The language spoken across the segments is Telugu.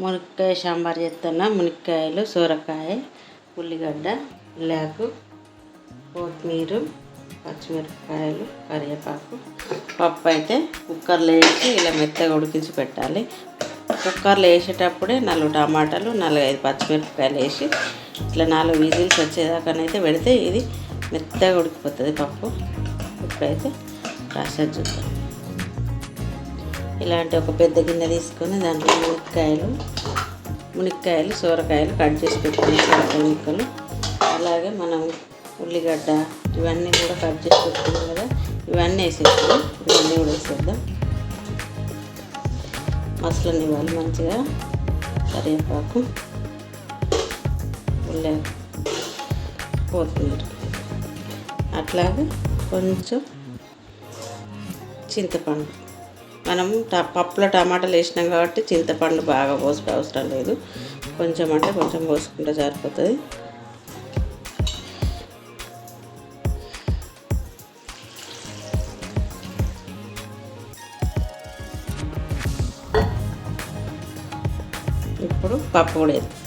మునక్కాయ సాంబార్ చేస్తున్నా. మునక్కాయలు సొరకాయ ఉల్లిగడ్డ లేకు కొత్తిమీర పచ్చిమిరపకాయలు కరివేపాకు. పప్పు అయితే కుక్కర్లో వేసి ఇలా మెత్తగా ఉడికించి పెట్టాలి. కుక్కర్లో వేసేటప్పుడే నాలుగు టమాటాలు నాలుగు ఐదు పచ్చిమిరపకాయలు వేసి ఇట్లా నాలుగు విజిల్స్ వచ్చేదాకానైతే పెడితే ఇది మెత్తగా ఉడికిపోతుంది పప్పు. ఇప్పుడైతే ప్రాసెస్ చూద్దాం. ఇలాంటి ఒక పెద్ద గిన్నె తీసుకొని దాంట్లో మునక్కాయలు మునక్కాయలు సొరకాయలు కట్ చేసి పెట్టుకుని ముక్కలు. అలాగే మనం ఉల్లిగడ్డ ఇవన్నీ కూడా కట్ చేసి పెట్టుకున్నాం కదా ఇవన్నీ వేసేస్తాం ఇవన్నీ కూడా వేసేద్దాం. మసాలాని ఇవ్వాలి మంచిగా కరివేపాకు ఉల్లి కొత్తిమీర. అట్లాగే కొంచెం చింతపండు. మనం ట పప్పులో టమాటాలు వేసినాం కాబట్టి చింతపండు బాగా పోసుకు అవసరం లేదు. కొంచెం అంటే కొంచెం పోసుకుంటే సరిపోతుంది. ఇప్పుడు పప్పు కూడా వేద్దాం.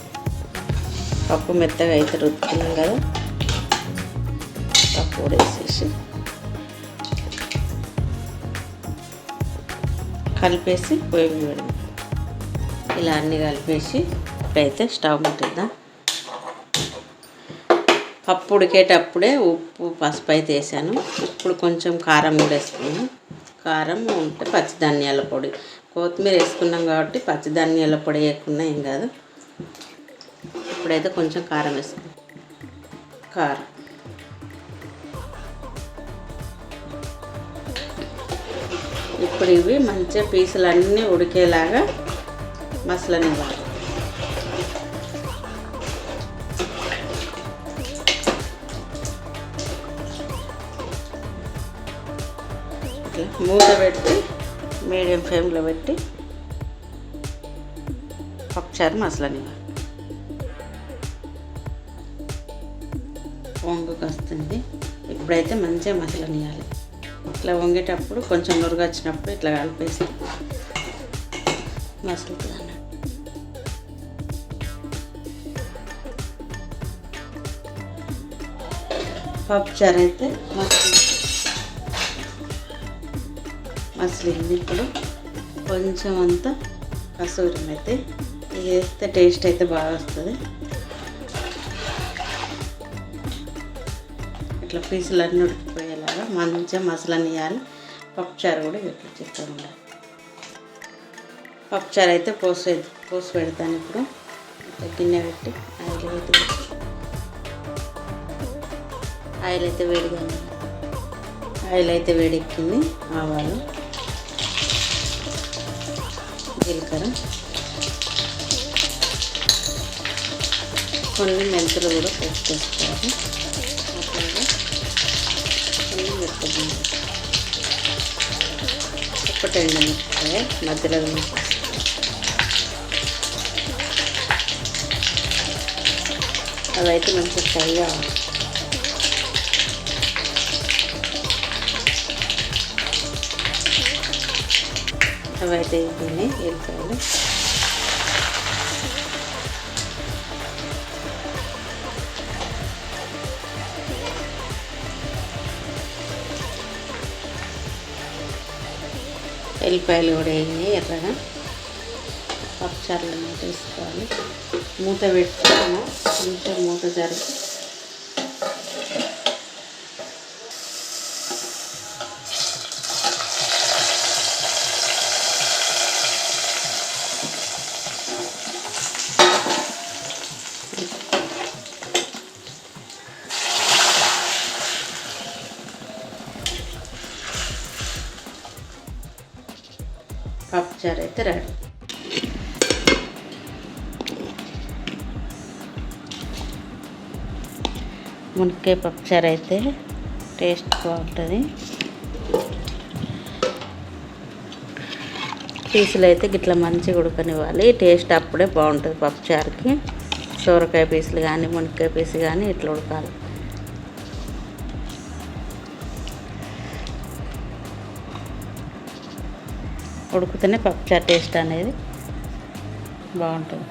పప్పు మెత్తగా అయితే రుద్దుకున్నాం కదా. పప్పు కూడా వేసేసి కలిపేసి పొయ్యి పెడదాం. ఇలా అన్నీ కలిపేసి ఇప్పుడైతే స్టవ్ ముట్టిద్దాం పప్పు ఉడికేటప్పుడే ఉప్పు పసుపు అయితే వేసాను. ఇప్పుడు కొంచెం కారం కూడా వేసుకున్నాను. కారం ఉంటే పచ్చి ధనియాల పొడి. కొత్తిమీర వేసుకున్నాం కాబట్టి పచ్చి ధనియాల పొడి వేయకుండా ఏం కాదు. ఇప్పుడైతే కొంచెం కారం వేసుకున్నాం. కారం. ఇప్పుడు ఇవి మంచిగా పీసులు అన్నీ ఉడికేలాగా మసలనివ్వాలి. మూత పెట్టి మీడియం ఫ్లేమ్లో పెట్టి పప్పుచారు మసలనివ్వాలి. వంగుకు వస్తుంది. ఇప్పుడైతే మంచిగా మసలనియాలి. ఇట్లా వంగేటప్పుడు కొంచెం నురుగు వచ్చినప్పుడు ఇట్లా కలిపేసి మసులుతుంది అన్నట్టు పప్పుచారు అయితే మసలి మసలింది ఇప్పుడు. కొంచెం అంతా కసూరి అయితే ఇది వేస్తే టేస్ట్ అయితే బాగా వస్తుంది. ఇట్లా పీసులు అన్నీ ఉడికిపోయి మంచిగా మసలనియాలి వేయాలి పప్పుచారు కూడా ఇట్లా చేస్తూ ఉండాలి పప్పుచారు అయితే పోసే పోసి పెడతాను ఇప్పుడు. గిన్నె పెట్టి ఆయిల్ అయితే ఆయిల్ అయితే వేడిగా ఆయిల్ అయితే వేడెక్కింది ఆవాలు. జీలకర్ర. కొన్ని మెంతులు కూడా పేస్ట్ ఒకటి ఎండు మిరపకాయ మధ్యలో వేసేసి అవైతే మంచిగా ఫ్రై అవ్వాలి అవైతే ఇవన్నీ ఎల్లిపాయలు ఎల్లిపాయలు కూడా వేయి ఎర్రగా. పప్పుచారులు మూత వేసుకోవాలి. మూత పెట్టుకున్నాము కొంచెం మూత జరిపి పప్పుచారు అయితే రెడీ. మునక్కాయ పప్పుచారు అయితే టేస్ట్ బాగుంటుంది. పీసులు అయితే గిట్లా మంచిగా ఉడకనివ్వాలి. టేస్ట్ అప్పుడే బాగుంటుంది పప్పుచారుకి. సోరకాయ పీసులు కానీ మునక్కాయ పీసు కానీ ఇట్లా ఉడకాలి. ఉడికితేనే పప్పుచారు టేస్ట్ అనేది బాగుంటుంది.